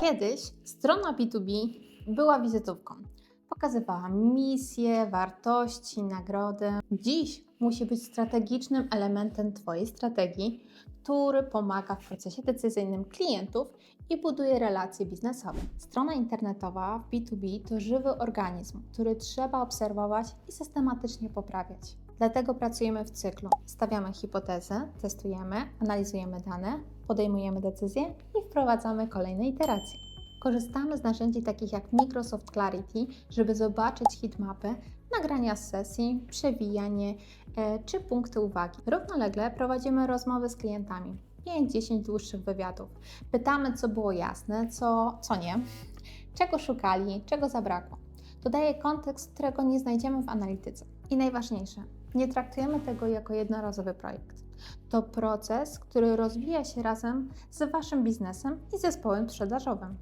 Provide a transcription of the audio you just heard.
Kiedyś strona B2B była wizytówką. Pokazywała misje, wartości, nagrody. Dziś musi być strategicznym elementem Twojej strategii, który pomaga w procesie decyzyjnym klientów i buduje relacje biznesowe. Strona internetowa w B2B to żywy organizm, który trzeba obserwować i systematycznie poprawiać. Dlatego pracujemy w cyklu. Stawiamy hipotezę, testujemy, analizujemy dane, podejmujemy decyzje i wprowadzamy kolejne iteracje. Korzystamy z narzędzi takich jak Microsoft Clarity, żeby zobaczyć hitmapy, nagrania z sesji, przewijanie e, czy punkty uwagi. Równolegle prowadzimy rozmowy z klientami. 5-10 dłuższych wywiadów. Pytamy, co było jasne, co, co nie, czego szukali, czego zabrakło. To daje kontekst, którego nie znajdziemy w analityce. I najważniejsze, nie traktujemy tego jako jednorazowy projekt. To proces, który rozwija się razem z Waszym biznesem i zespołem sprzedażowym.